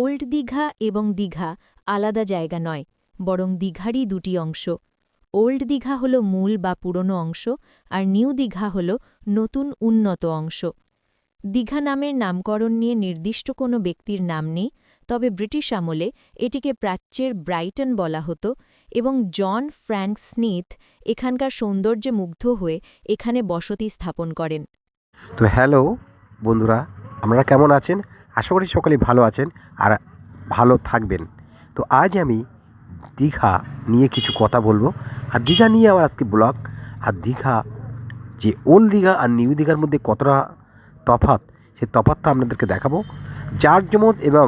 Old Digha এবং দীঘা আলাদা জায়গা নয়, বরং দীঘারই দুটি অংশ। ওল্ড দীঘা হল মূল বা পুরনো অংশ, আর নিউ দীঘা হল নতুন উন্নত অংশ। দীঘা নামের নামকরণ নিয়ে নির্দিষ্ট কোনো ব্যক্তির নাম নেই, তবে ব্রিটিশ আমলে এটিকে প্রাচ্যের ব্রাইটন বলা হতো এবং জন ফ্র্যাঙ্ক স্মিথ এখানকার সৌন্দর্যে মুগ্ধ হয়ে এখানে বসতি স্থাপন করেন। তো হ্যালো, বন্ধুরা আপনারা কেমন আছেন? আশা করি সকলেই ভালো আছেন আর ভালো থাকবেন। তো আজ আমি দীঘা নিয়ে কিছু কথা বলব। আর দীঘা নিয়ে আমার আজকে ব্লগ। আর দীঘা যে ওল্ড দীঘা আর নিউ দীঘার মধ্যে কতটা তফাৎ সেই তফাৎটা আপনাদেরকে দেখাবো। যার জমত এবং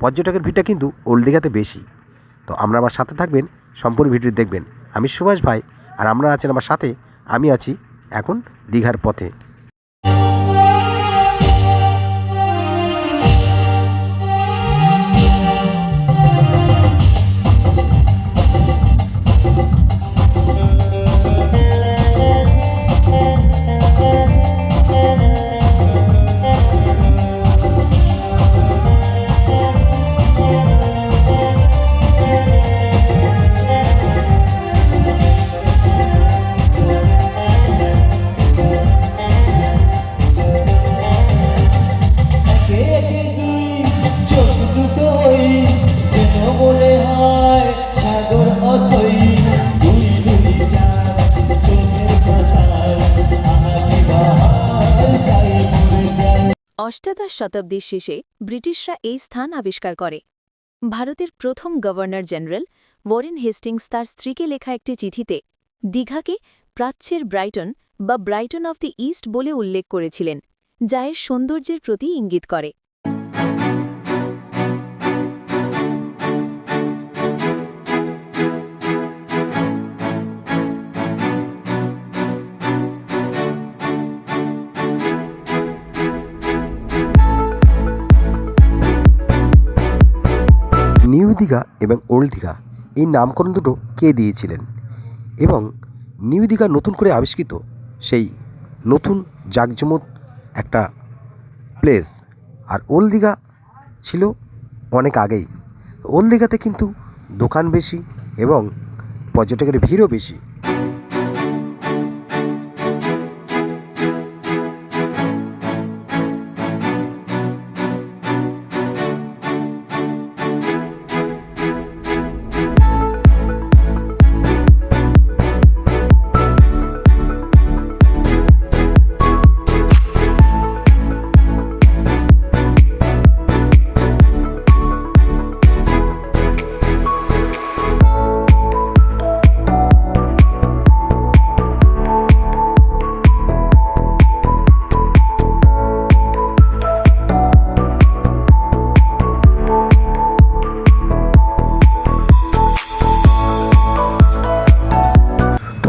পর্যটকের ভিড়টা কিন্তু ওল্ড দীঘাতে বেশি। তো আপনারা আমার সাথে থাকবেন, সম্পূর্ণ ভিডিও দেখবেন। আমি সুভাষ ভাই, আর আপনারা আছেন আমার সাথে। আমি আছি এখন দীঘার পথে। অষ্টাদশ শতাব্দীর শেষে ব্রিটিশরা এই স্থান আবিষ্কার করে। ভারতের প্রথম গভর্নর জেনারেল ওয়ারেন হেস্টিংস তার স্ত্রীকে লেখা একটি চিঠিতে দীঘাকে প্রাচ্যের ব্রাইটন বা ব্রাইটন অফ দি ইস্ট বলে উল্লেখ করেছিলেন, যা এর সৌন্দর্যের প্রতি ইঙ্গিত করে। নিউ দীঘা এবং ওল্ড দীঘা এই নামকরণ দুটো কে দিয়েছিলেন? এবং নিউ দীঘা নতুন করে আবিষ্কৃত সেই নতুন জাকজমত একটা প্লেস আর ওল্ড দীঘা ছিল অনেক আগেই। ওল্ড দীঘাতে কিন্তু দোকান বেশি এবং পর্যটকের ভিড়ও বেশি।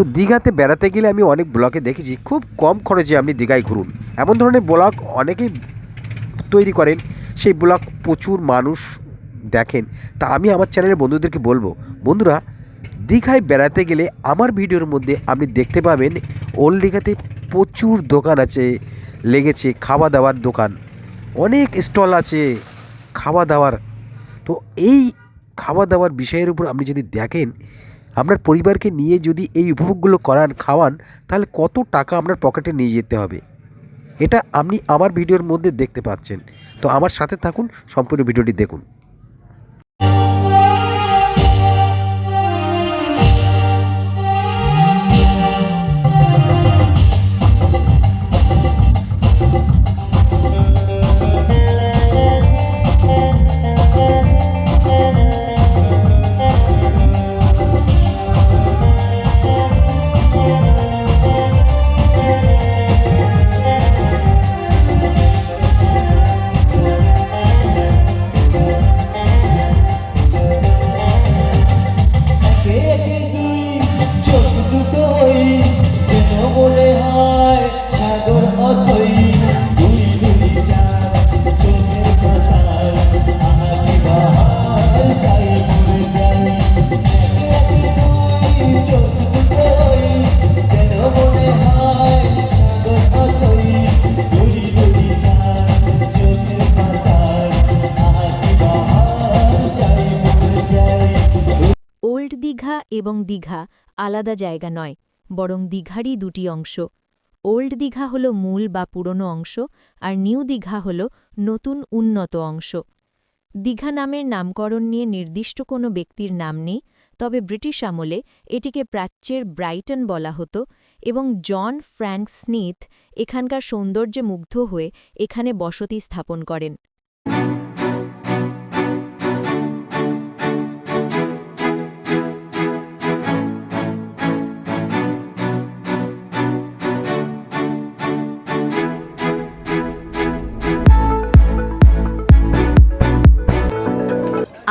তো দীঘাতে বেড়াতে গেলে আমি অনেক ব্লকে দেখেছি, খুব কম খরচে আপনি দীঘায় ঘুরুন। এমন ধরনের ব্লগ অনেকেই তৈরি করেন, সেই ব্লগ প্রচুর মানুষ দেখেন। তা আমি আমার চ্যানেলের বন্ধুদেরকে বলব, বন্ধুরা, দীঘায় বেড়াতে গেলে আমার ভিডিওর মধ্যে আপনি দেখতে পাবেন, ওল্ড দীঘাতে প্রচুর দোকান আছে, লেগেছে খাওয়া দাওয়ার দোকান। অনেক স্টল আছে খাওয়া দাওয়ার তো এই খাওয়া দাওয়ার বিষয়ের উপর আপনি যদি দেখেন আপনার পরিবারকে নিয়ে যদি এই উপভোগগুলো করান, খাওয়ান, তাহলে কত টাকা আপনার পকেটে নিয়ে যেতে হবে। এটা আপনি আমার ভিডিওর মধ্যে দেখতে পাচ্ছেন। তো আমার সাথে থাকুন, সম্পূর্ণ ভিডিওটি দেখুন। এবং দীঘা আলাদা জায়গা নয়, বরং দীঘারই দুটি অংশ। ওল্ড দীঘা হল মূল বা পুরনো অংশ, আর নিউ দীঘা হল নতুন উন্নত অংশ। দীঘা নামের নামকরণ নিয়ে নির্দিষ্ট কোনো ব্যক্তির নাম নেই, তবে ব্রিটিশ আমলে এটিকে প্রাচ্যের ব্রাইটন বলা হতো এবং জন ফ্র্যাঙ্ক স্মিথ এখানকার সৌন্দর্যে মুগ্ধ হয়ে এখানে বসতি স্থাপন করেন।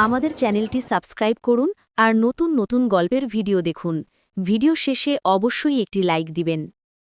আমাদের চ্যানেলটি সাবস্ক্রাইব করুন আর নতুন নতুন গল্পের ভিডিও দেখুন। ভিডিও শেষে অবশ্যই একটি লাইক দিবেন।